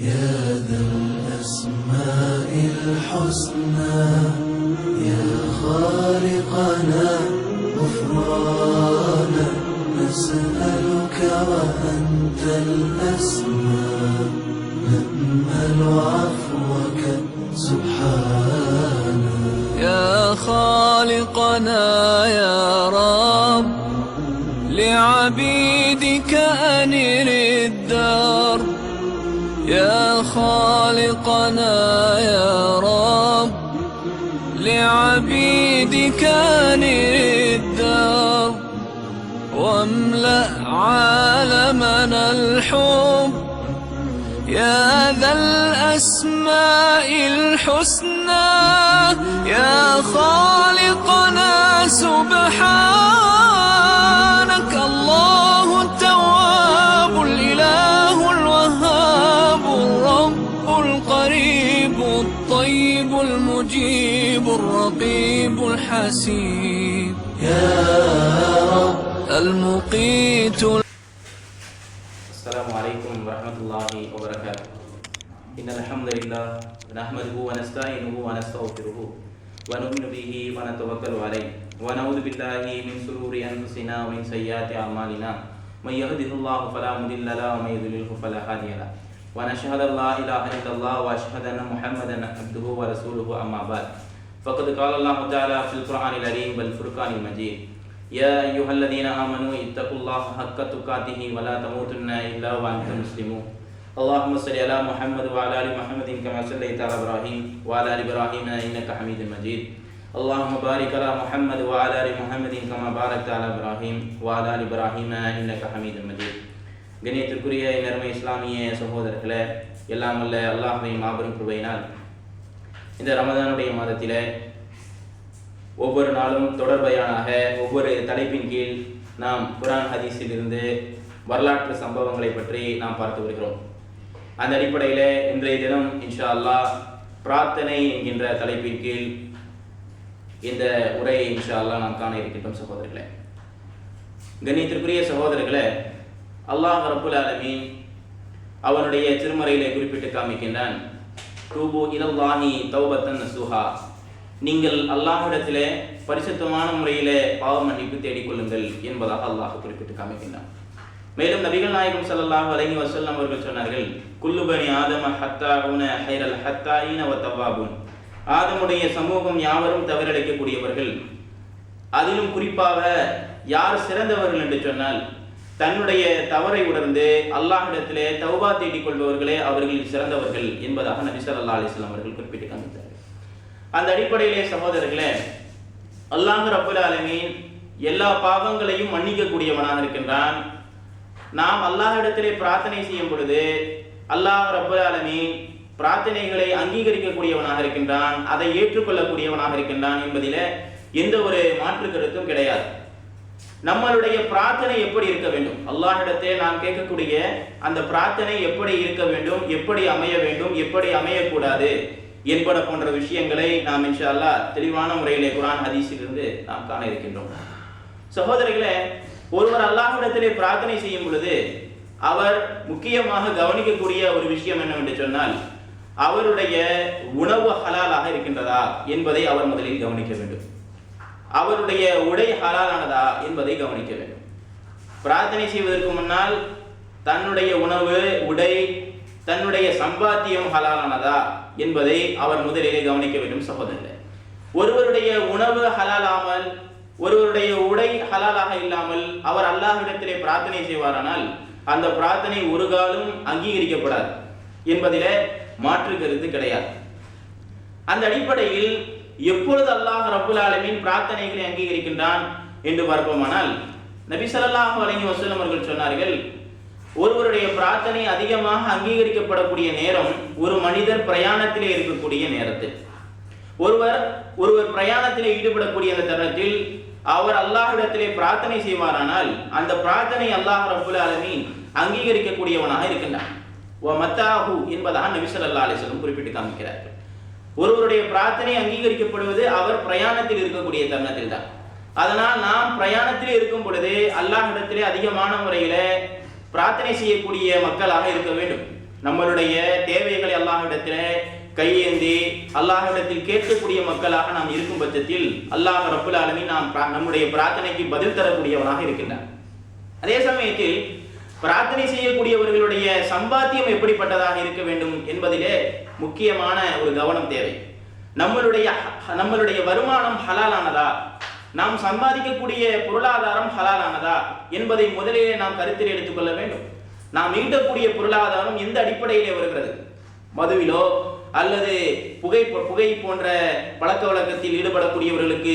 يا ذا الأسماء الحسنى يا خالقنا غفرانا نسألك وأنت الأسمى نأمل عفوك سبحانا يا خالقنا يا رب لعبيدك خالقنا يا رب لعبيدك الدار واملأ عالمنا الحب. يا ذا الأسماء الحسنى يا خالقنا سبحانك. الله التواب الطيب المجيب الرقيب الحسيب. يا رب المقيت السلام عليكم ورحمة الله وبركاته. إن الحمد لله نحمده ونستعينه ونستغفره ونؤمن به ونتوكل عليه ونعوذ بالله من شرور أنفسنا ومن سيئات أعمالنا. من يهده الله فلا مضل له ومن يضلله فلا هادي له. ونشهد أن لا إله إلا الله وأشهد أن محمدا عبده ورسوله أما بعد. فقد قال الله تعالى في القرآن الكريم والفرقان المجيد يا أيها الذين آمنوا اتقوا الله حق تقاته ولا تموتن إلا وأنتم مسلمون. اللهم صل على محمد وعلى آل محمد كما صليت على إبراهيم وعلى آل إبراهيم إنك حميد مجيد. اللهم بارك على محمد وعلى آل محمد كما باركت على إبراهيم وعلى آل إبراهيم إنك حميد مجيد. கணியத்திற்குரிய நேர்மை இஸ்லாமிய சகோதரர்களை எல்லாம் அல்ல அல்லாஹ்வின் மாபெரும் கிருபையினால் இந்த ரமதானுடைய மாதத்தில் ஒவ்வொரு நாளும் தொடர்பையானாக ஒவ்வொரு தலைப்பின் கீழ் நாம் குரான் ஹதீஸில் இருந்து வரலாற்று சம்பவங்களை பற்றி நாம் பார்த்து வருகிறோம். அந்த அடிப்படையில் இன்றைய தினம் இன்ஷா அல்லாஹ் பிரார்த்தனை என்கின்ற தலைப்பின் கீழ் இந்த உரையை இன்ஷா அல்லாஹ் நாம் காண இருக்கின்றோம் சகோதரர்களே. கணியத்திற்குரிய சகோதரர்களை அல்லாஹ் ரபுல் ஆலமீன் அவனுடைய திருமறையிலே குறிப்பிட்டு காமிக்கின்றான். தூபு இலல்லாஹி தௌபத்தன் நசுஹா. நீங்கள் அல்லாஹிடத்திலே பரிசுத்தமான முறையிலே பாவ மன்னிப்பு தேடிக்கொள்ளுங்கள் என்பதாக அல்லாஹ் குறிப்பிட்டு காமிக்கின்றான். மேலும் நபிகள் நாயகம் சல்லாஹ் அலைஹி வசல் அவர்கள் சொன்னார்கள் குல்லு பனி ஹத்தா ஹத்தாஉன ஹைரல் ஹத்தா வ தவ்வாபுன். ஆதமுடைய சமூகம் யாவரும் தவறளிக்கக்கூடியவர்கள் அதிலும் குறிப்பாக யார் சிறந்தவர்கள்? என்று சொன்னால் தன்னுடைய தவறை உணர்ந்து அல்லாஹிடத்திலே தௌபா தேடிக் கொள்பவர்களே அவர்களில் சிறந்தவர்கள் என்பதாக நபி ஸல்லல்லாஹு அலிஸ்லாம் அவர்கள் குறிப்பிட்டு காமித்தார்கள் அந்த அடிப்படையிலே சகோதரர்களே அல்லாஹ் ரப்புல் ஆலமீன் எல்லா பாவங்களையும் மன்னிக்கக்கூடியவனாக இருக்கின்றான். நாம் அல்லாஹிடத்திலே பிரார்த்தனை செய்யும் பொழுது அல்லாஹ் ரப்புல் ஆலமீன் பிரார்த்தனைகளை அங்கீகரிக்கக்கூடியவனாக இருக்கின்றான் அதை ஏற்றுக்கொள்ளக்கூடியவனாக இருக்கின்றான் என்பதில எந்த ஒரு மாற்று கருத்தும் கிடையாது. நம்மளுடைய பிரார்த்தனை எப்படி இருக்க வேண்டும்? அல்லாஹிடத்தை நாம் கேட்கக்கூடிய அந்த பிரார்த்தனை எப்படி இருக்க வேண்டும்? எப்படி அமைய வேண்டும்? எப்படி அமையக்கூடாது? என்பன போன்ற விஷயங்களை நாம் இன்ஷா அல்லாஹ் தெளிவான முறையிலே குரான் ஹதீஸிலிருந்து நாம் காண இருக்கின்றோம். சகோதரிகளே ஒருவர் அல்லாஹிடத்திலே பிரார்த்தனை செய்யும் பொழுது அவர் முக்கியமாக கவனிக்கக்கூடிய ஒரு விஷயம் என்னவென்று சொன்னால் அவருடைய உணவு ஹலாலாக இருக்கின்றதா என்பதை அவர் முதலில் கவனிக்க வேண்டும். அவருடைய உடை ஹலாலானதா என்பதை கவனிக்க வேண்டும். பிரார்த்தனை செய்வதற்கு முன்னால் தன்னுடைய உணவு உடை தன்னுடைய சம்பாத்தியம் ஹலாலானதா என்பதை அவர் முதலிலே கவனிக்க வேண்டும் சகோதரர்களே. ஒருவருடைய உணவு ஹலாலாமல் ஒருவருடைய உடை ஹலாலாக இல்லாமல் அவர் அல்லாஹ்விடத்திலே பிரார்த்தனை செய்வாரானால் அந்த பிரார்த்தனை ஒரு காலம் அங்கீகரிக்கப்படாது என்பதில மாற்று கருத்து கிடையாது. அந்த அடிப்படையில் எப்பொழுது அல்லாஹ் ரபுல் ஆலமீன் பிரார்த்தனைகளை அங்கீகரிக்கின்றான் என்று பார்ப்போமானால் நபி ஸல்லல்லாஹு வழங்கி வஸல்லம் அவர்கள் சொன்னார்கள் ஒருவருடைய பிரார்த்தனை அதிகமாக அங்கீகரிக்கப்படக்கூடிய நேரம் ஒரு மனிதர் பிரயாணத்திலே இருக்கக்கூடிய நேரத்தில். ஒருவர் ஒருவர் பிரயாணத்திலே ஈடுபடக்கூடிய அந்த தருணத்தில் அவர் அல்லாஹிடத்திலே பிரார்த்தனை செய்வாரானால் அந்த பிரார்த்தனை அல்லாஹ் ரபுல் ஆலமீன் அங்கீகரிக்கக்கூடியவனாக இருக்கின்றான். வ மத்தாஹு என்பதாக நபி ஸல்லல்லாஹு குறிப்பிட்டு காமிக்கிறார்கள் ஒருவருடைய பிரார்த்தனை அங்கீகரிக்கப்படுவது அவர் பிரயாணத்தில் இருக்கக்கூடிய தருணத்தில் தான். அதனால் நாம் பிரயாணத்தில் இருக்கும் பொழுது அல்லாஹிடத்திலே அதிகமான முறையில பிரார்த்தனை செய்யக்கூடிய மக்களாக இருக்க வேண்டும். நம்மளுடைய தேவைகளை அல்லாஹ்விடத்திலே கையேந்தி அல்லாஹிடத்தில் கேட்கக்கூடிய மக்களாக நாம் இருக்கும் பட்சத்தில் அல்லாஹ் ரப்புல் ஆலமி நாம் பிரா- நம்முடைய பிரார்த்தனைக்கு பதில் தரக்கூடியவனாக இருக்கின்றான். அதே சமயத்தில் பிரார்த்தனை செய்யக்கூடியவர்களுடைய சம்பாத்தியம் எப்படிப்பட்டதாக இருக்க வேண்டும் என்பதிலே முக்கியமான ஒரு கவனம் தேவை. நம்மளுடைய நம்மளுடைய வருமானம் ஹலாலானதா? நாம் சம்பாதிக்கக்கூடிய பொருளாதாரம் ஹலாலானதா? என்பதை முதலிலே நாம் கருத்தில் எடுத்துக்கொள்ள வேண்டும். நாம் ஈட்டக்கூடிய பொருளாதாரம் எந்த அடிப்படையிலே வருகிறது? மதுவிலோ அல்லது புகை புகை போன்ற பழக்க வழக்கத்தில் ஈடுபடக்கூடியவர்களுக்கு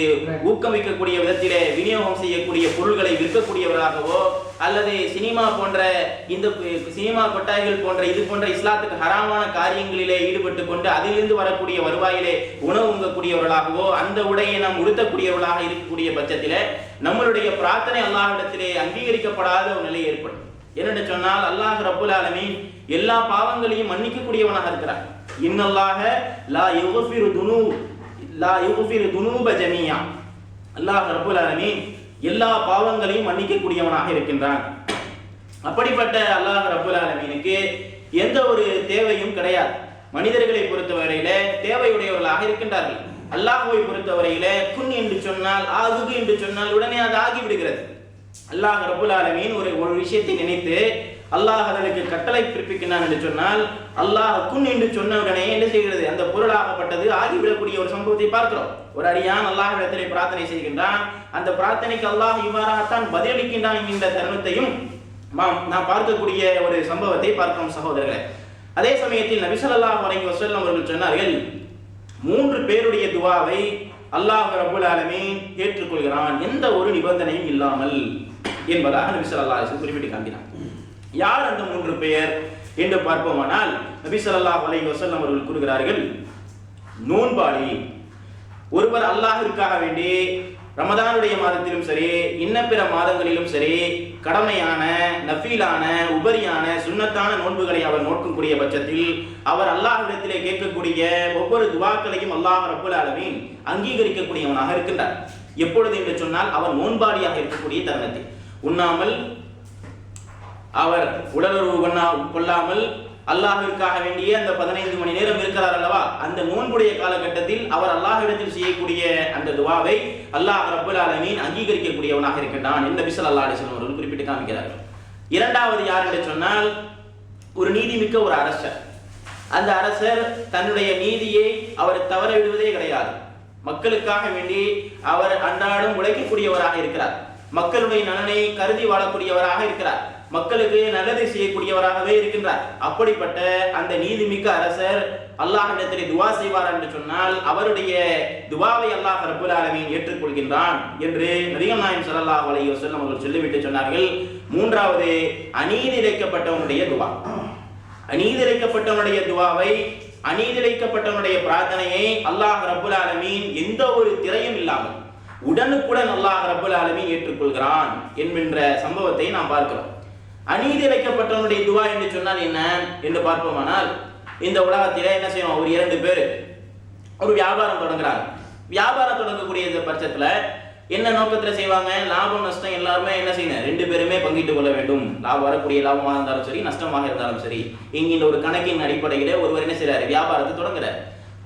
ஊக்கமிக்கக்கூடிய விதத்திலே விநியோகம் செய்யக்கூடிய பொருள்களை விற்கக்கூடியவர்களாகவோ அல்லது சினிமா போன்ற இந்த சினிமா கொட்டாய்கள் போன்ற இது போன்ற இஸ்லாத்துக்கு ஹராமான காரியங்களிலே ஈடுபட்டு கொண்டு அதிலிருந்து வரக்கூடிய வருவாயிலே உணவு உங்கக்கூடியவர்களாகவோ அந்த உடையை நாம் உடுத்தக்கூடியவர்களாக இருக்கக்கூடிய பட்சத்திலே நம்மளுடைய பிரார்த்தனை அல்லாஹ்விடத்திலே அங்கீகரிக்கப்படாத ஒரு நிலை ஏற்படும். என்னென்று சொன்னால் அல்லாஹ் ரப்புல் ஆலமீன் எல்லா பாவங்களையும் மன்னிக்கக்கூடியவனாக இருக்கிறார் இன்னல்லாஹ லா யுஃபிரு துனு லா யுஃபிரு துனூப ஜமியா. அல்லாஹ் ரபுல் ஆலமீன் எல்லா பாவங்களையும் மன்னிக்கக்கூடியவனாக இருக்கின்றான். அப்படிப்பட்ட அல்லாஹ் ரபுல் ஆலமீனுக்கு எந்த ஒரு தேவையும் கிடையாது. மனிதர்களை பொறுத்தவரையில தேவையுடையவர்களாக இருக்கின்றார்கள். அல்லாஹுவை பொறுத்தவரையில குன் என்று சொன்னால் ஆகுகு என்று சொன்னால் உடனே அது ஆகிவிடுகிறது. அல்லாஹ் ரபுல் ஆலமீன் ஒரு ஒரு விஷயத்தை நினைத்து அல்லாஹ் அதற்கு கட்டளை பிறப்பிக்கின்றான் என்று சொன்னால் அல்லாஹ் குன் என்று சொன்ன உடனே என்ன செய்கிறது? அந்த பொருளாகப்பட்டது ஆகிவிடக்கூடிய ஒரு சம்பவத்தை பார்க்கிறோம். ஒரு அடியான் அல்லாஹ்விடத்திலே பிரார்த்தனை செய்கின்றான். அந்த பிரார்த்தனைக்கு அல்லாஹ் இவ்வாறாகத்தான் பதிலளிக்கின்றான் என்கின்ற தருணத்தையும் நாம் பார்க்கக்கூடிய ஒரு சம்பவத்தை பார்க்கிறோம் சகோதரர்களே. அதே சமயத்தில் நபி வணங்கி வசல்லம் அவர்கள் சொன்னார்கள் மூன்று பேருடைய துவாவை அல்லாஹ் ரபுல் ஆலமே ஏற்றுக்கொள்கிறான். எந்த ஒரு நிபந்தனையும் இல்லாமல் என்பதாக நபி அல்லாஹ் குறிப்பிட்டு காண்கிறான். யார் அந்த மூன்று பேர்? என்று பார்ப்போமானால் நபி சொல்லா அலை வஸல்லம் அவர்கள் கூறுகிறார்கள் நோன்பாளி ஒருவர் அல்லாஹிற்காக வேண்டி ரமதானுடைய மாதத்திலும் சரி இன்ன பிற மாதங்களிலும் சரி கடமையான நஃபீலான உபரியான சுண்ணத்தான நோன்புகளை அவர் நோக்கக்கூடிய பட்சத்தில் அவர் அல்லாஹ்விடத்திலே கேட்கக்கூடிய ஒவ்வொரு துவாக்களையும் அல்லாஹ் ரப்புல் அளவின் அங்கீகரிக்கக்கூடியவனாக இருக்கின்றார். எப்பொழுது என்று சொன்னால் அவர் நோன்பாடியாக இருக்கக்கூடிய தருணத்தில். உண்ணாமல் அவர் உடலுறவு பண்ணா கொள்ளாமல் அல்லாஹிற்காக வேண்டிய அந்த பதினைந்து மணி நேரம் இருக்கிறார் அல்லவா? அந்த நோன்புடைய காலகட்டத்தில் அவர் அல்லாஹிடத்தில் செய்யக்கூடிய அந்த துவாவை அல்லாஹ் ரபுல் ஆலமீன் அங்கீகரிக்கக்கூடியவனாக இருக்கின்றான் இந்த பிசல் அல்லா அலிசன் அவர்கள் குறிப்பிட்டு காமிக்கிறார்கள் இரண்டாவது யார் என்று சொன்னால் ஒரு நீதிமிக்க ஒரு அரசர். அந்த அரசர் தன்னுடைய நீதியை அவர் தவற விடுவதே கிடையாது. மக்களுக்காக வேண்டி அவர் அன்றாடம் உழைக்கக்கூடியவராக இருக்கிறார். மக்களுடைய நலனை கருதி வாழக்கூடியவராக இருக்கிறார். மக்களுக்கு நல்லதை செய்யக்கூடியவராகவே இருக்கின்றார். அப்படிப்பட்ட அந்த நீதிமிக்க அரசர் அல்லாஹிடத்திலே துவா செய்வார் என்று சொன்னால் அவருடைய துவாவை அல்லாஹ் ரபுல் ஆலமின் ஏற்றுக்கொள்கின்றான் என்று நபிகள் நாயம் ஸல்லல்லாஹு அலைஹி வஸல்லம் அவர்கள் சொல்லிவிட்டு சொன்னார்கள். மூன்றாவது அநீதி இழைக்கப்பட்டவனுடைய துவா. அநீதிழைக்கப்பட்டவனுடைய துவாவை அநீதிழைக்கப்பட்டவனுடைய பிரார்த்தனையை அல்லாஹ் ரபுல் ஆலமின் எந்த ஒரு திரையும் இல்லாமல் உடனுக்குடன் அல்லாஹ் ரபுல் ஆலமின் ஏற்றுக்கொள்கிறான் என்கின்ற சம்பவத்தை நாம் பார்க்கிறோம். அநீதி வைக்கப்பட்டவனுடைய துவா என்று சொன்னால் என்ன என்று பார்ப்போமானால் இந்த உலகத்திலே என்ன செய்வோம் ஒரு இரண்டு பேர். ஒரு வியாபாரம் தொடங்குறாங்க வியாபாரம் தொடங்கக்கூடிய இந்த பட்சத்துல என்ன நோக்கத்துல செய்வாங்க? லாபம் நஷ்டம் எல்லாருமே என்ன செய்யணும்? ரெண்டு பேருமே பங்கிட்டு கொள்ள வேண்டும். லாபம் வரக்கூடிய லாபமாக இருந்தாலும் சரி நஷ்டமாக இருந்தாலும் சரி இங்கின்ற ஒரு கணக்கின் அடிப்படையில ஒருவர் என்ன செய்யறாரு வியாபாரத்தை தொடங்குறாரு.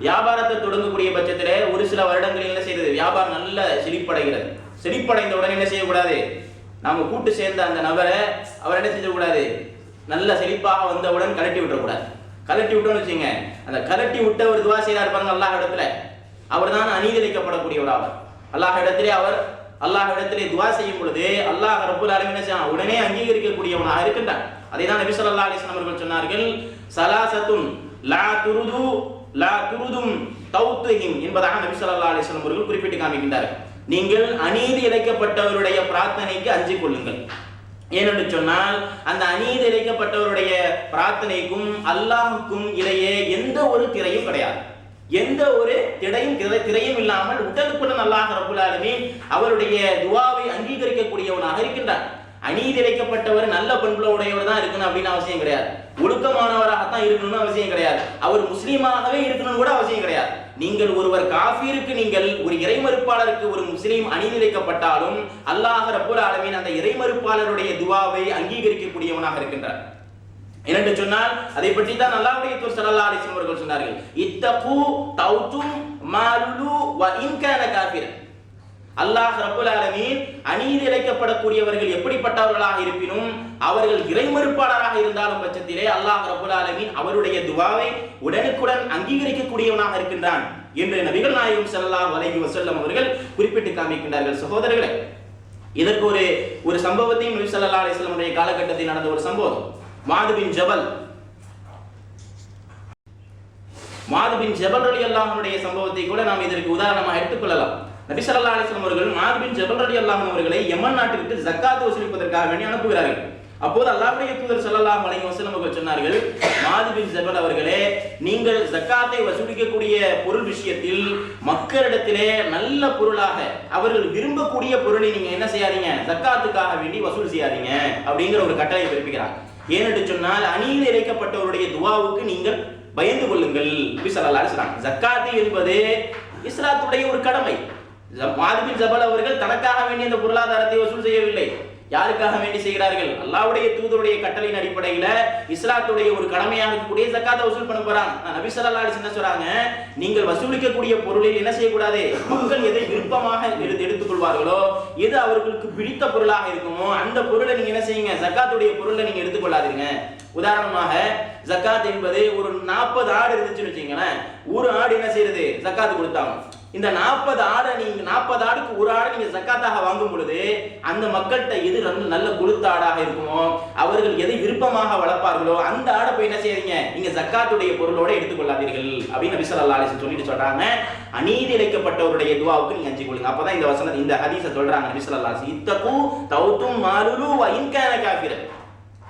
வியாபாரத்தை தொடங்கக்கூடிய பட்சத்துல ஒரு சில வருடங்களில் என்ன செய்யறது வியாபாரம் நல்ல செழிப்படைகிறது. செழிப்படைந்த உடனே என்ன செய்யக்கூடாது? நாம கூட்டு சேர்ந்த அந்த நபரை அவர் என்ன செய்யக்கூடாது நல்ல செழிப்பாக வந்தவுடன் கலட்டி விட்டுறக்கூடாது. கலட்டி விட்டோம்னு வச்சுங்க அந்த கலட்டி விட்ட ஒரு துவா செய்யறாரு பாருங்க அல்லாஹ் இடத்துல. அவர் தான் அநீதிழைக்கப்படக்கூடியவர் அவர் அல்லாஹ் இடத்திலே அவர் அல்லாஹ் இடத்திலே துவா செய்யும் பொழுது அல்லாஹ் ரப்புல் ஆலமீன் உடனே அங்கீகரிக்கக்கூடியவனாக இருக்கின்றான் அதை தான் நபி ஸல்லல்லாஹு அலிஸ்லாம் அவர்கள் சொன்னார்கள் சலாசத்துன் லா துருது லா துருதும் தௌத்துஹிம் என்பதாக நபி ஸல்லல்லாஹு அலிஸ்லாம் அவர்கள் குறிப்பிட்டு காமிக்கின்றார்கள் நீங்கள் அநீதி இழைக்கப்பட்டவருடைய பிரார்த்தனைக்கு அஞ்சு கொள்ளுங்கள். ஏனென்று சொன்னால் அந்த அநீதி இழைக்கப்பட்டவருடைய பிரார்த்தனைக்கும் அல்லாஹுக்கும் இடையே எந்த ஒரு திரையும் கிடையாது. எந்த ஒரு திடையும் திரையும் இல்லாமல் உடலுக்குடன் அல்லாஹ் ரப்புல் ஆலமீன் அவருடைய துவாவை அங்கீகரிக்கக்கூடியவனாக இருக்கின்றார். அநீதி இழைக்கப்பட்டவர் நல்ல பண்புல உடையவர் தான் இருக்கணும் அப்படின்னு அவசியம் கிடையாது. ஒழுக்கமானவராகத்தான் இருக்கணும்னு அவசியம் கிடையாது. அவர் முஸ்லீமாகவே இருக்கணும்னு கூட அவசியம் கிடையாது. நீங்கள் ஒருவர் காஃபிருக்கு நீங்கள் ஒரு இறைமறுப்பாளருக்கு ஒரு முஸ்லீம் அணிநிலைக்கப்பட்டாலும் அல்லாஹ் ரப்புல் ஆலமீன் அந்த இறைமறுப்பாளருடைய துவாவை அங்கீகரிக்கக்கூடியவனாக இருக்கின்றார். என்னென்று சொன்னால் அதை பற்றி தான் அல்லாஹ்வுடைய தூர் ஸல்லல்லாஹு அலைஹி அவர்கள் சொன்னார்கள். இத்தகு தௌதும் மாலுலு வ இன்கான காஃபிரன். அல்லாஹ் ரபுல் ஆலமீன் அநீதி இழைக்கப்படக்கூடியவர்கள் எப்படிப்பட்டவர்களாக இருப்பினும் அவர்கள் இறைமறுப்பாளராக இருந்தாலும் பட்சத்திலே அல்லாஹ் ரபுல் ஆலமீன் அவருடைய துவாவை உடனுக்குடன் அங்கீகரிக்கக்கூடியவனாக இருக்கின்றான் என்று நபிகள் நாயகம் ஸல்லல்லாஹு அலைஹி வசல்லம் அவர்கள் குறிப்பிட்டு காமிக்கின்றார்கள். சகோதரர்களே இதற்கு ஒரு ஒரு சம்பவத்தையும் நபி சல்லா அலைஹி உடைய காலகட்டத்தில் நடந்த ஒரு சம்பவம். மாதுபின் ஜபல். மாதுபின் ஜபல் அலி அல்லாஹனுடைய சம்பவத்தை கூட நாம் இதற்கு உதாரணமாக எடுத்துக்கொள்ளலாம் நபி ஸல்லல்லாஹு அவர்கள் மார்பின் ஜபல் ரடி அன்ஹு அவர்களை யமன் நாட்டிற்கு ஜக்காத்து வசூலிப்பதற்காக வேண்டி அனுப்புகிறார்கள். அப்போது அல்லாவுடைய தூதர் ஸல்லல்லாஹு அலைஹி வசலம் அவர்கள் சொன்னார்கள் மாது பின் ஜபல் அவர்களே நீங்கள் ஜக்காத்தை வசூலிக்கக்கூடிய பொருள் விஷயத்தில் மக்களிடத்திலே நல்ல பொருளாக அவர்கள் விரும்பக்கூடிய பொருளை நீங்க என்ன செய்யாதீங்க ஜக்காத்துக்காக வேண்டி வசூல் செய்யாதீங்க அப்படிங்கிற ஒரு கட்டளை பிறப்பிக்கிறார். ஏனென்று சொன்னால் அணியில் இறைக்கப்பட்டவருடைய துவாவுக்கு நீங்கள் பயந்து கொள்ளுங்கள் நபி சொல்லலாம் ஜக்காத்து என்பது இஸ்லாத்துடைய ஒரு கடமை. மாதிபின் ஜபல் அவர்கள் தனக்காக வேண்டிய இந்த பொருளாதாரத்தை வசூல் செய்யவில்லை. யாருக்காக வேண்டி செய்கிறார்கள்? அல்லாவுடைய தூதருடைய கட்டளையின் அடிப்படையில இஸ்லாத்துடைய ஒரு கடமையாக இருக்கக்கூடிய ஜக்காத்தை வசூல் பண்ண போறாங்க நபி சொல்லா என்ன சொல்றாங்க? நீங்கள் வசூலிக்கக்கூடிய பொருளில் என்ன செய்யக்கூடாது? மக்கள் எதை விருப்பமாக எடுத்து எடுத்துக்கொள்வார்களோ எது அவர்களுக்கு பிடித்த பொருளாக இருக்குமோ அந்த பொருளை நீங்க என்ன செய்யுங்க? ஜக்காத்துடைய பொருளை நீங்க எடுத்துக்கொள்ளாதீங்க. உதாரணமாக ஜக்காத் என்பது ஒரு நாற்பது ஆடு இருந்துச்சுன்னு வச்சுங்களேன் ஒரு ஆடு என்ன செய்யறது ஜக்காத்து கொடுத்தாங்க. இந்த நாற்பது ஆடை நீங்க நாற்பது ஆடுக்கு ஒரு ஆடை நீங்க ஜக்காத்தாக வாங்கும் பொழுது அந்த மக்கள்கிட்ட எது நல்ல நல்ல கொழுத்த ஆடாக இருக்குமோ அவர்கள் எதை விருப்பமாக வளர்ப்பார்களோ அந்த ஆடை போய் என்ன செய்யறீங்க நீங்க ஜக்காத்துடைய பொருளோட எடுத்துக்கொள்ளாதீர்கள். அப்படின்னு நபி ஸல்லல்லாஹு சொல்லிட்டு சொல்றாங்க. அநீதி இழைக்கப்பட்டவருடைய துவாவுக்கு நீங்க அஞ்சு கொள்ளுங்க அப்பதான் இந்த வசனம் இந்த ஹதீஸை சொல்றாங்க நபி ஸல்லல்லாஹு அலைஹி வஸல்லம். இத்தகு தௌதும் மாலுலு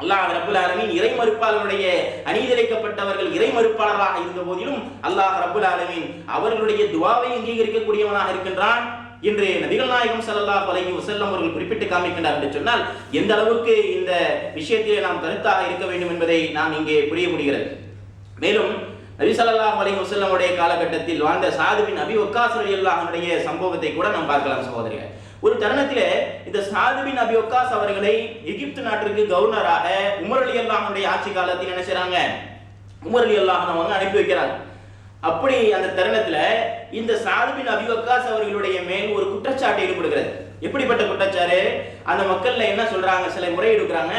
அல்லாஹ் ரபுல் ஆலமின் இறை மறுப்பாளருடைய அநீதிரைக்கப்பட்டவர்கள் இறை மறுப்பாளராக இருந்த போதிலும் அல்லாஹ் ரபுல் ஆலமின் அவர்களுடைய துவாவை அங்கீகரிக்கக்கூடியவனாக இருக்கின்றான் என்று நபிகள் நாயகம் ஸல்லல்லாஹு அலைஹி வசல்லம் அவர்கள் குறிப்பிட்டு காமிக்கின்றார் என்று சொன்னால் எந்த அளவுக்கு இந்த விஷயத்திலே நாம் கருத்தாக இருக்க வேண்டும் என்பதை நாம் இங்கே புரிய முடிகிறது. மேலும் நபி ஸல்லல்லாஹு அலஹி வசல்லமுடைய காலகட்டத்தில் வாழ்ந்த சாதுவின் அபி வக்காஸ் சம்பவத்தை கூட நாம் பார்க்கலாம் சகோதரிகள். ஒரு தருணத்தில் இந்த சாதுபின் அபி ஒக்காஸ் அவர்களை எகிப்து நாட்டிற்கு கவர்னராக உமர் அலி அல்லாஹனுடைய ஆட்சி காலத்தில் நினைச்சாங்க உமர் அலி அல்லாஹன் அவங்க அனுப்பி வைக்கிறாங்க அப்படி அந்த தருணத்தில் இந்த சாதுபின் அபி ஒக்காஸ் அவர்களுடைய மேல் ஒரு குற்றச்சாட்டு ஈடுபடுகிறது. எப்படிப்பட்ட குற்றச்சாரு? அந்த மக்கள்ல என்ன சொல்றாங்க? சில முறை எடுக்கிறாங்க.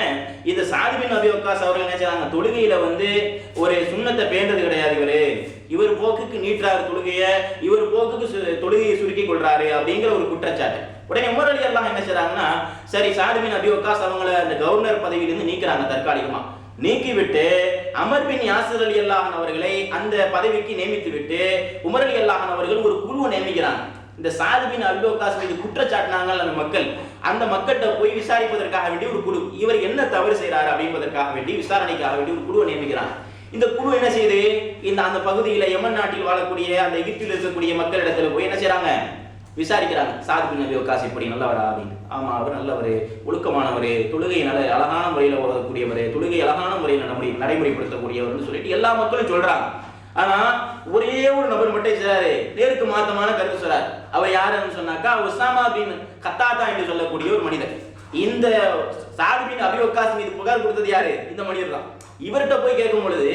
இந்த சாது பின் அபி அவர்கள் என்ன செய்றாங்க? தொழுகையில வந்து ஒரு சுண்ணத்தை பேண்டது கிடையாது இவரு. இவர் போக்குக்கு நீட்டுறாரு தொழுகைய இவர் போக்குக்கு சு- தொழுகையை சுருக்கி கொள்றாரு அப்படிங்கிற ஒரு குற்றச்சாட்டு. உடனே உமர் அலி என்ன செய்றாங்கன்னா சரி சாதிபின் அபி அவங்கள அந்த கவர்னர் பதவியிலிருந்து நீக்கிறாங்க தற்காலிகமா. நீக்கிவிட்டு அமர் பின் யாசர் அலி அல்லாஹன் அவர்களை அந்த பதவிக்கு நியமித்து விட்டு உமர் அலி அல்லாஹன் அவர்கள் ஒரு குழுவை நியமிக்கிறாங்க. இந்த சாது பின் அபி மீது குற்றச்சாட்டினாங்க அந்த மக்கள். அந்த மக்கள்கிட்ட போய் விசாரிப்பதற்காக வேண்டி ஒரு குழு. இவர் என்ன தவறு செய்கிறார் அப்படின்பதற்காக வேண்டி விசாரணைக்காக வேண்டி ஒரு குழுவை நியமிக்கிறாங்க. இந்த குழு என்ன செய்யுது இந்த அந்த பகுதியில் எமன் நாட்டில் வாழக்கூடிய அந்த எகிப்தில் இருக்கக்கூடிய மக்களிடத்துல போய் என்ன செய்கிறாங்க விசாரிக்கிறாங்க. சாது பின் நபி இப்படி நல்லவரா அப்படின்னு. ஆமா அவர் நல்லவர் ஒழுக்கமானவர் தொழுகை நல்ல அழகான முறையில் ஓடக்கூடியவர் தொழுகை அழகான முறையில் நம்முடைய நடைமுறைப்படுத்தக்கூடியவர்னு சொல்லிட்டு எல்லா மக்களும் சொல்றாங்க. ஆனா ஒரே ஒரு நபர் மட்டும் செய்றாரு நேருக்கு மாத்தமான கருத்து சொல்றார். அவர் யாருன்னு சொன்னாக்கா உசாமா பின் கத்தாதா என்று சொல்லக்கூடிய ஒரு மனிதர். இந்த சாது பின் மீது புகார் கொடுத்தது யாரு? இந்த மனிதர் தான். இவர்கிட்ட போய் கேட்கும் பொழுது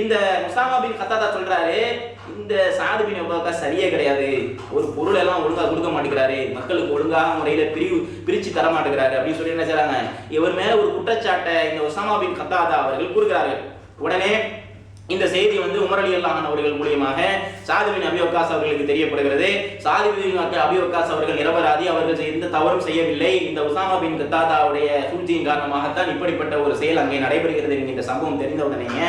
இந்த முசாமா பின் கத்தாதா சொல்றாரு இந்த சாது பின் சரியே கிடையாது. ஒரு பொருள் எல்லாம் ஒழுங்கா கொடுக்க மாட்டேங்கிறாரு. மக்களுக்கு ஒழுங்காக முறையில பிரிவு பிரிச்சு தர மாட்டேங்கிறாரு அப்படின்னு சொல்லி என்ன செய்றாங்க? இவர் மேல ஒரு குற்றச்சாட்டை இந்த உசாமா பின் கத்தாதா அவர்கள் கூறுகிறார்கள். உடனே இந்த செய்தி வந்து உமர் அலி அல்லாஹன் அவர்கள் மூலியமாக சாதிபின் அபி அவர்களுக்கு தெரியப்படுகிறது. சாதிபின் அபி வக்காஸ் அவர்கள் நிரபராதி அவர்கள் எந்த தவறும் செய்யவில்லை. இந்த உசாமா பின் கத்தாதாவுடைய சூழ்ச்சியின் காரணமாகத்தான் இப்படிப்பட்ட ஒரு செயல் அங்கே நடைபெறுகிறது என்கின்ற சம்பவம் தெரிந்த உடனேயே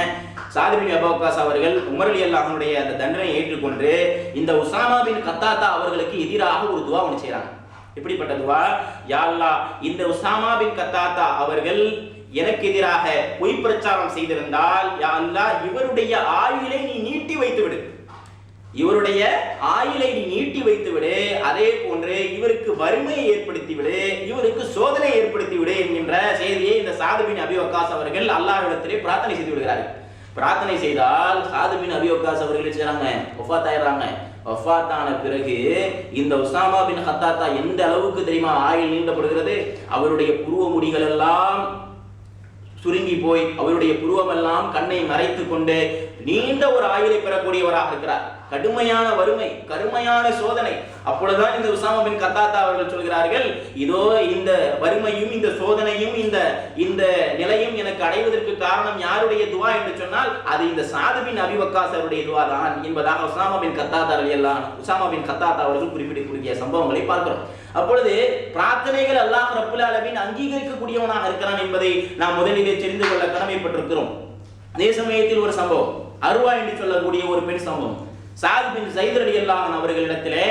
சாது பின் அவர்கள் உமர் அலி அல்லாஹனுடைய அந்த தண்டனையை ஏற்றுக்கொண்டு இந்த உசாமா பின் கத்தாத்தா அவர்களுக்கு எதிராக ஒரு துவா ஒன்று செய்கிறாங்க இப்படிப்பட்ட துவா யாழ்லா இந்த உசாமா பின் கத்தாத்தா அவர்கள் எனக்கு எதிராக பொய் பிரச்சாரம் செய்திருந்தால் யா இவருடைய ஆயுளை நீ நீட்டி வைத்து விடு இவருடைய ஆயுளை நீ நீட்டி வைத்து விடு அதே போன்று இவருக்கு வறுமையை ஏற்படுத்தி விடு இவருக்கு சோதனை ஏற்படுத்தி விடு என்கின்ற செய்தியை இந்த சாதுபின் அபி வக்காஸ் அவர்கள் அல்லாஹ்விடத்திலே பிரார்த்தனை செய்து விடுகிறார்கள். பிரார்த்தனை செய்தால் சாதுபின் அபி வக்காஸ் அவர்கள் என்ன செய்றாங்க? ஒஃபாத் ஆயிடுறாங்க ஒஃபாத்தான பிறகு இந்த உசாமா பின் ஹத்தாத்தா எந்த அளவுக்கு தெரியுமா? ஆயுள் நீண்டப்படுகிறது. அவருடைய புருவ முடிகள் எல்லாம் சுருங்கி போய் அவருடைய புருவமெல்லாம் கண்ணை மறைத்து கொண்டு நீண்ட ஒரு ஆயுளை பெறக்கூடியவராக இருக்கிறார். கடுமையான வறுமை கடுமையான சோதனை. அப்பொழுதுதான் இந்த உசாமா பின் கத்தாத்தா அவர்கள் சொல்கிறார்கள் இதோ இந்த வறுமையும் இந்த சோதனையும் இந்த இந்த நிலையும் எனக்கு அடைவதற்கு காரணம் யாருடைய துவா? என்று சொன்னால் அது இந்த சாதுபின் அபிவக்காஸ் அவருடைய துவா தான் என்பதாக உசாமா பின் கத்தாத்தா எல்லாம் உசாமா பின் கத்தாத்தா அவர்கள் குறிப்பிடக்கூடிய சம்பவங்களை பார்க்கிறோம். அப்பொழுது பிரார்த்தனைகள் அல்லாஹ் ரப்புல் அளவின் அங்கீகரிக்கக்கூடியவனாக இருக்கிறான் என்பதை நாம் முதலிலே தெரிந்து கொள்ள கடமைப்பட்டிருக்கிறோம். அதே சமயத்தில் ஒரு சம்பவம். அருவா என்று சொல்லக்கூடிய ஒரு பெண் சம்பவம் சாத் பின் சைதர் அலி அல்லாஹன் அவர்களிடத்திலே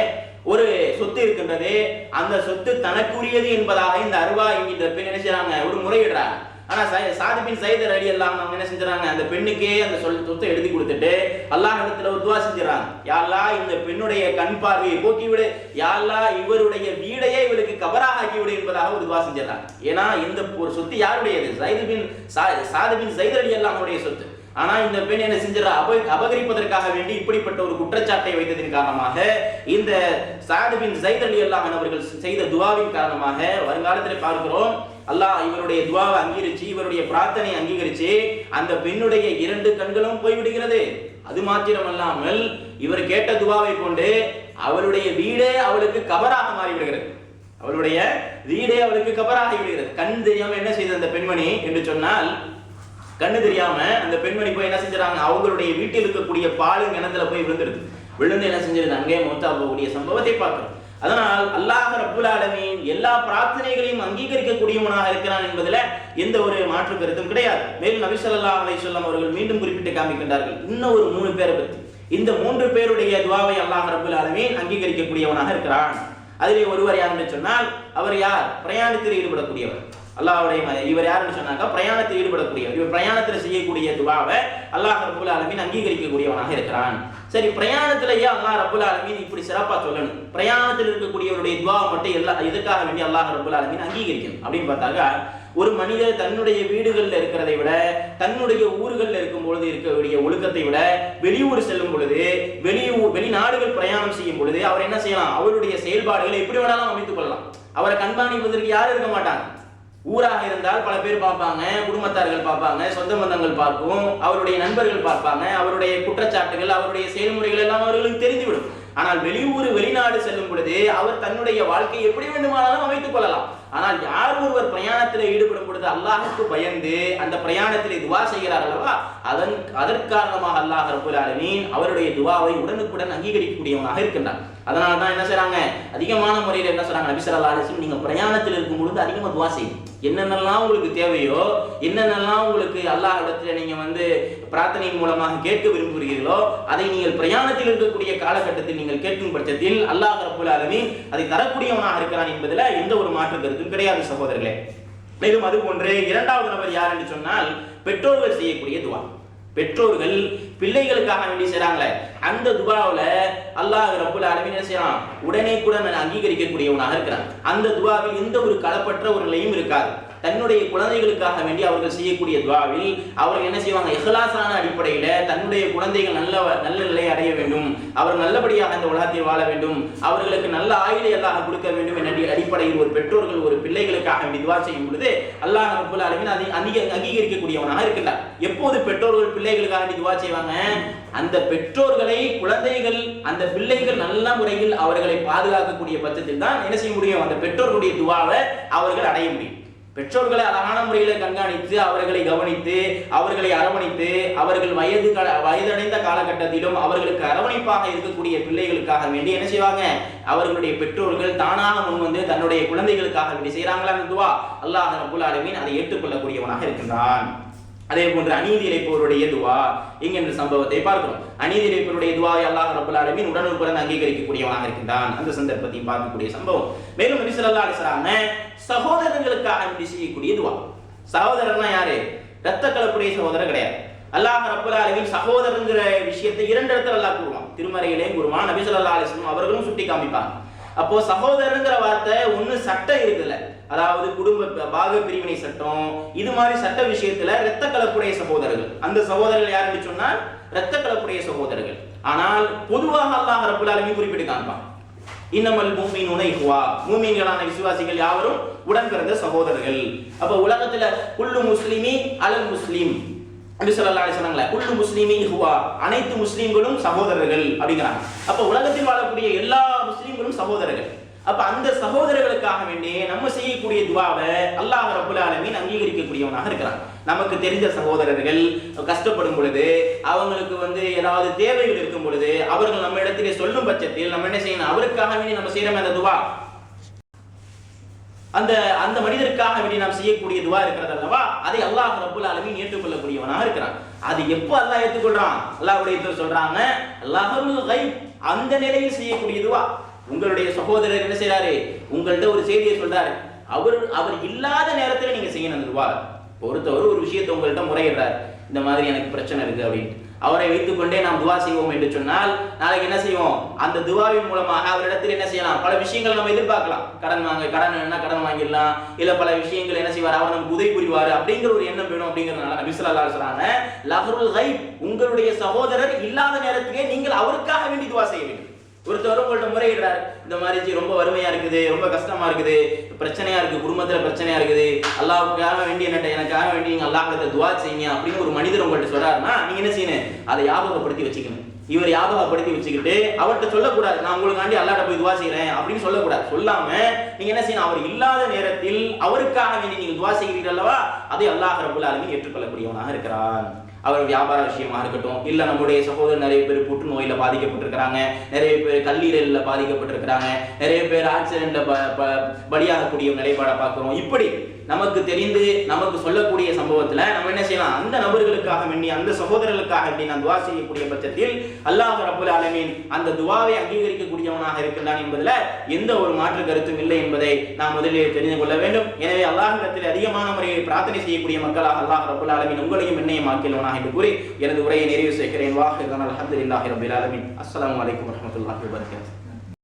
ஒரு சொத்து இருக்கின்றது. அந்த சொத்து தனக்குரியது என்பதாக இந்த அருவா என்கின்ற பெண் என்ன செய்யறாங்க ஒரு முறையிடுறாங்க. ஆனா சை- பின் சைதர் அடி எல்லாம் அவங்க என்ன செஞ்சுறாங்க அந்த பெண்ணுக்கே அந்த சொல் சொத்தை எழுதி கொடுத்துட்டு அல்லாஹ் இடத்துல உத்வா துவா செஞ்சுறாங்க யாழ்லா இந்த பெண்ணுடைய கண் பார்வையை போக்கிவிடு. யாழ்லா இவருடைய வீடையே இவருக்கு கவராக ஆக்கிவிடு என்பதாக உத்வா துவா செஞ்சிடறாங்க. ஏன்னா இந்த ஒரு சொத்து யாருடையது? சைது பின் சா- சாது பின் சைதர் அடி எல்லாம் சொத்து. ஆனா இந்த பெண் என்ன செஞ்சிடறா? அப அபகரிப்பதற்காக வேண்டி இப்படிப்பட்ட ஒரு குற்றச்சாட்டை வைத்ததின் காரணமாக இந்த சாது பின் சைத் அலி அல்லாஹ் அவர்கள் செய்த துவாவின் காரணமாக வருங்காலத்தில் பார்க்கிறோம். அல்லாஹ் இவருடைய துவாவை அங்கீகரிச்சு இவருடைய பிரார்த்தனை அங்கீகரிச்சு அந்த பெண்ணுடைய இரண்டு கண்களும் போய்விடுகிறது. அது மாத்திரமல்லாமல் இவர் கேட்ட துவாவை கொண்டு அவளுடைய வீடே அவளுக்கு கபராக மாறிவிடுகிறது. அவளுடைய வீடே அவளுக்கு கபராகி விடுகிறது. கண் தெரியாம என்ன செய்தது அந்த பெண்மணி? என்று சொன்னால் கண்ணு தெரியாம அந்த பெண்மணி போய் என்ன செஞ்சாங்க அவங்களுடைய வீட்டில் இருக்கக்கூடிய பாலு கிணத்துல போய் விழுந்துருது விழுந்து என்ன செஞ்சிருது அங்கே மௌத்தா போகக்கூடிய சம்பவத்தை பார்க்கிறோம். அதனால் அல்லாஹ் ரப்புல் ஆலமீன் எல்லா பிரார்த்தனைகளையும் அங்கீகரிக்கக்கூடியவனாக இருக்கிறான் என்பதுல எந்த ஒரு மாற்று கருத்தும் கிடையாது. மேலும் நபி ஸல்லல்லாஹு அலைஹி அவர்கள் மீண்டும் குறிப்பிட்டு காமிக்கின்றார்கள் இன்னும் ஒரு மூணு பேரை பற்றி இந்த மூன்று பேருடைய துவாவை அல்லாஹ் ரப்புல் ஆலமீன் அங்கீகரிக்கக்கூடியவனாக இருக்கிறான். அதிலே ஒருவர் யார் என்று சொன்னால் அவர் யார்? பிரயாணத்தில் ஈடுபடக்கூடியவர். அல்லாஹுடைய இவர் யாருன்னு சொன்னாக்கா பிரயாணத்தில் ஈடுபடக்கூடியவர். இவர் பிரயாணத்தில் செய்யக்கூடிய துவாவை அல்லாஹ் ரபுல் ஆலமீன் அங்கீகரிக்கக்கூடியவனாக இருக்கிறான். சரி பிரயாணத்திலேயே அல்லாஹ் ரபுல் ஆலமீன் இப்படி சிறப்பாக சொல்லணும். பிரயாணத்தில் இருக்கக்கூடியவருடைய துவாவை மட்டும் எல்லா எதுக்காக வேண்டி அல்லாஹ் ரபுல் ஆலமீன் அங்கீகரிக்கணும்? அப்படின்னு பார்த்தாக்கா ஒரு மனிதர் தன்னுடைய வீடுகளில் இருக்கிறதை விட தன்னுடைய ஊர்களில் இருக்கும் பொழுது இருக்கக்கூடிய ஒழுக்கத்தை விட வெளியூர் செல்லும் பொழுது வெளியூர் வெளிநாடுகள் பிரயாணம் செய்யும் பொழுது அவர் என்ன செய்யலாம்? அவருடைய செயல்பாடுகளை எப்படி வேணாலும் அமைத்துக் கொள்ளலாம். அவரை கண்காணிப்பதற்கு யாரும் இருக்க மாட்டாங்க. ஊராக இருந்தால் பல பேர் பார்ப்பாங்க குடும்பத்தார்கள் பார்ப்பாங்க சொந்த பந்தங்கள் பார்க்கும் அவருடைய நண்பர்கள் பார்ப்பாங்க அவருடைய குற்றச்சாட்டுகள் அவருடைய செயல்முறைகள் எல்லாம் அவர்களுக்கு தெரிந்துவிடும். ஆனால் வெளியூர் வெளிநாடு செல்லும் பொழுது அவர் தன்னுடைய வாழ்க்கையை எப்படி வேண்டுமானாலும் அமைத்துக் கொள்ளலாம். ஆனால் யார் ஒருவர் பிரயாணத்தில் ஈடுபடும் பொழுது அல்லாஹுக்கு பயந்து அந்த பிரயாணத்தில் துவா செய்கிறார் அல்லவா? அதன் அதற்காரணமாக அல்லாஹ் ரபுல் ஆலமீன் அவருடைய துவாவை உடனுக்குடன் அங்கீகரிக்கக்கூடியவனாக இருக்கின்றான். அதனால தான் என்ன செய்றாங்க? அதிகமான முறையில் என்ன சொல்றாங்க நபிசர் அல்லாஹ் நீங்க பிரயாணத்தில் இருக்கும் பொழுது அதிகமாக துவா செய்யும் என்னென்னலாம் உங்களுக்கு தேவையோ என்னென்னலாம் உங்களுக்கு அல்லாஹ் இடத்துல நீங்கள் வந்து பிரார்த்தனையின் மூலமாக கேட்க விரும்புகிறீர்களோ அதை நீங்கள் பிரயாணத்தில் இருக்கக்கூடிய காலகட்டத்தில் நீங்கள் கேட்கும் பட்சத்தில் அல்லாஹ் ரபுல் ஆலமீன் அதை தரக்கூடியவனாக இருக்கிறான் என்பதில் எந்த ஒரு மாற்று கருத்தும் கிடையாது சகோதரர்களே. மேலும் அது போன்று இரண்டாவது நபர் யார் என்று சொன்னால் பெற்றோர்கள் செய்யக்கூடிய துவா. பெற்றோர்கள் பிள்ளைகளுக்காக வேண்டி செய்றாங்களே அந்த துவாவுல அல்லாஹ் ரப்புல் ஆலமீன் செய்யலாம் உடனே கூட அங்கீகரிக்கக்கூடியவனாக இருக்கிறான். அந்த துபாவில் எந்த ஒரு களப்பற்ற ஒரு நிலையும் இருக்காது. தன்னுடைய குழந்தைகளுக்காக வேண்டி அவர்கள் செய்யக்கூடிய துவாவில் அவர்கள் என்ன செய்வாங்க? இஹ்லாஸான அடிப்படையில தன்னுடைய குழந்தைகள் நல்ல நல்ல நிலையை அடைய வேண்டும். அவர் நல்லபடியாக அந்த உலகத்தில் வாழ வேண்டும். அவர்களுக்கு நல்ல ஆயுளை அல்லாஹ் கொடுக்க வேண்டும் என்ற அடிப்படையில் ஒரு பெற்றோர்கள் ஒரு பிள்ளைகளுக்காக வேண்டி துவா செய்யும் பொழுது அல்லாஹ் ரபுல் அலமின் அதை அங்கீக- அங்கீகரிக்கக்கூடியவனாக இருக்கின்றார். எப்போது பெற்றோர்கள் பிள்ளைகளுக்காக வேண்டி துவா செய்வாங்க? அந்த பெற்றோர்களை குழந்தைகள் அந்த பிள்ளைகள் நல்ல முறையில் அவர்களை பாதுகாக்கக்கூடிய பட்சத்தில் தான் என்ன செய்ய முடியும்? அந்த பெற்றோர்களுடைய துவாவை அவர்கள் அடைய முடியும். பெற்றோர்களை அழகான முறையில் கண்காணித்து அவர்களை கவனித்து அவர்களை அரவணைத்து அவர்கள் வயது வயதடைந்த காலகட்டத்திலும் அவர்களுக்கு அரவணைப்பாக இருக்கக்கூடிய பிள்ளைகளுக்காக வேண்டி என்ன செய்வாங்க? அவர்களுடைய பெற்றோர்கள் தானாக முன் வந்து தன்னுடைய குழந்தைகளுக்காக வேண்டி செய்கிறாங்களா அந்த துவா அல்லாஹ் ரப்புல் ஆலமீன் அதை ஏற்றுக்கொள்ளக்கூடியவனாக இருக்கின்றான். அதே போன்று அநீதி இழைப்பவருடைய துவா. என்கின்ற சம்பவத்தை பார்க்கிறோம். அநீதி இழைப்பவருடைய துவா அல்லாஹ் ரப்பல் ஆலமீன் உடனுக்குடன் அங்கீகரிக்கக்கூடியவனாக இருக்கின்றான். அந்த சந்தர்ப்பத்தையும் பார்க்கக்கூடிய சம்பவம். மேலும் நபி ஸல்லல்லாஹு அலைஹி சகோதரர்களுக்காக வேண்டி செய்யக்கூடிய துவா. சகோதரர்னா யாரு? ரத்த கலப்புடைய சகோதரர் கிடையாது. அல்லாஹ் ரப்பல் ஆலமீன் சகோதரங்கிற விஷயத்தை இரண்டு இடத்துல அல்லாஹ் கூறுவான். திருமறையிலே கூறுவான் நபி ஸல்லல்லாஹு அவர்களும் சுட்டி காமிப்பாங்க அப்போ சகோதரங்கிற வார்த்தை ஒண்ணு சட்டம் இருக்குல்ல. அதாவது குடும்ப பாக பிரிவினை சட்டம் இது மாதிரி சட்ட விஷயத்துல இரத்த கலப்புடைய சகோதரர்கள். அந்த சகோதரர்கள் யாருன்னு சொன்னால் இரத்த கலப்புடைய சகோதரர்கள். ஆனால் பொதுவாக அல்லாஹ் ரப்புல் ஆலமீன் குறிப்பிட்டு காண்பான் இன்னமல் மூமினுன இஹ்வா. மூமின்களான விசுவாசிகள் யாவரும் உடன் பிறந்த சகோதரர்கள். அப்ப உலகத்துல குல்லு முஸ்லிமி அலல் முஸ்லிம். அப்படி சொல்லலாம் சொன்னாங்களே குல்லு முஸ்லிமி ஹுவா அனைத்து முஸ்லிம்களும் சகோதரர்கள் அப்படிங்கிறாங்க. அப்ப உலகத்தில் வாழக்கூடிய எல்லா முஸ்லிம்களும் சகோதரர்கள். அப்ப அந்த சகோதரர்களுக்காக வேண்டி நம்ம செய்யக்கூடிய துவாவை அல்லாஹ் ரபுல் ஆலமீன் அங்கீகரிக்கக்கூடியவனாக இருக்கிறான். நமக்கு தெரிந்த சகோதரர்கள் கஷ்டப்படும் பொழுது அவங்களுக்கு வந்து ஏதாவது தேவைகள் இருக்கும் பொழுது அவர்கள் நம்ம இடத்திலே சொல்லும் பட்சத்தில் நம்ம என்ன செய்யணும்? அவருக்காக வேண்டி நம்ம செய்யறோம் அந்த துவா. அந்த அந்த மனிதருக்காக வேண்டி நாம் செய்யக்கூடிய துவா இருக்கிறது அல்லவா? அதை அல்லாஹ் ரபுல் ஆலமீன் ஏற்றுக்கொள்ளக்கூடியவனாக இருக்கிறான். அது எப்போ அல்லாஹ் ஏற்றுக்கொள்றான்? அல்லாஹ்வுடைய தூதர் சொல்றாங்க அல்லாஹுல் அந்த நிலையில் செய்யக்கூடிய துவா. உங்களுடைய சகோதரர் என்ன செய்யறாரு உங்கள்கிட்ட ஒரு செய்தியை சொல்றாரு. அவர் அவர் இல்லாத நேரத்தில் நீங்க செய்யணும் அந்த துவா ஒருத்தவர் ஒரு விஷயத்தை உங்கள்கிட்ட முறையிடுறார். இந்த மாதிரி எனக்கு பிரச்சனை இருக்கு அப்படின்ட்டு. அவரை வைத்துக்கொண்டே நாம் துவா செய்வோம் என்று சொன்னால் நாளைக்கு என்ன செய்வோம்? அந்த துவாவின் மூலமாக அவரிடத்தில் என்ன செய்யலாம்? பல விஷயங்கள் நம்ம எதிர்பார்க்கலாம். கடன் வாங்க கடன் என்ன கடன் வாங்கிடலாம். இல்ல பல விஷயங்கள் என்ன செய்வார்? அவர் நமக்கு உதவி புரிவார் அப்படிங்கிற ஒரு எண்ணம் வேணும் அப்படிங்கிறதுனால நபி சொல்றாங்க லஹருல் ஹைப் உங்களுடைய சகோதரர் இல்லாத நேரத்திலே நீங்கள் அவருக்காக வேண்டி துவா செய்ய வேண்டும். ஒருத்தர் உங்கள்கிட்ட முறையிடுறாரு. இந்த மாதிரி ரொம்ப வறுமையா இருக்குது ரொம்ப கஷ்டமா இருக்குது பிரச்சனையா இருக்கு குடும்பத்துல பிரச்சனையா இருக்குது. அல்லாவுக்காக வேண்டி என்ன எனக்காக வேண்டி நீங்க அல்லாஹ்கிட்ட துவா செய்யுங்க அப்படின்னு ஒரு மனிதர் உங்கள்கிட்ட சொல்றாருன்னா நீங்க என்ன செய்யணும்? அதை ஞாபகப்படுத்தி வச்சுக்கணும். இவர் ஞாபகப்படுத்தி வச்சுக்கிட்டு அவர்கிட்ட சொல்லக்கூடாது. நான் உங்களுக்காண்டி அல்லாட்ட போய் துவா செய்யறேன் அப்படின்னு சொல்லக்கூடாது. சொல்லாம நீங்க என்ன செய்யணும்? அவர் இல்லாத நேரத்தில் அவருக்காக வேண்டி நீங்க துவா செய்கிறீர்கள் அல்லவா? அதை அல்லாஹ் ரபுல் ஆலமீன் ஏற்றுக்கொள்ளக்கூடியவனாக இருக்கிறான். அவர் வியாபார விஷயமா இருக்கட்டும் இல்ல நம்முடைய சகோதரர் நிறைய பேர் புற்றுநோயில பாதிக்கப்பட்டிருக்கிறாங்க நிறைய பேர் கல்லீரல்ல பாதிக்கப்பட்டிருக்கிறாங்க நிறைய பேர் ஆக்சிடென்ட்ல ப- ப- பலியாகக்கூடிய நிலைப்பாடை பார்க்கிறோம். இப்படி நமக்கு தெரிந்து நமக்கு சொல்லக்கூடிய சம்பவத்துல நம்ம என்ன செய்யலாம்? அந்த நபர்களுக்காக வேண்டி அந்த சகோதரர்களுக்காக வேண்டி நான் துவா செய்யக்கூடிய பட்சத்தில் அல்லாஹ் ரபுல் ஆலமீன் அந்த துவாவை அங்கீகரிக்கக்கூடியவனாக இருக்கின்றான் என்பதுல எந்த ஒரு மாற்று கருத்தும் இல்லை என்பதை நாம் முதலில் தெரிந்து கொள்ள வேண்டும். எனவே அல்லாஹிடத்தில் அதிகமான முறையில் பிரார்த்தனை செய்யக்கூடிய மக்களாக அல்லாஹ் ரபுல் ஆலமீன் உங்களையும் என்னையும் ஆக்கியவனாக என்று கூறி எனது உரையை நிறைவு செய்கிறேன். வாஹிர் அல்ஹம்துலில்லாஹி ரபுல் ஆலமீன். அஸ்லாம் வலைக்கம் வரமத்துல்லாஹி வபரகாத்துஹு.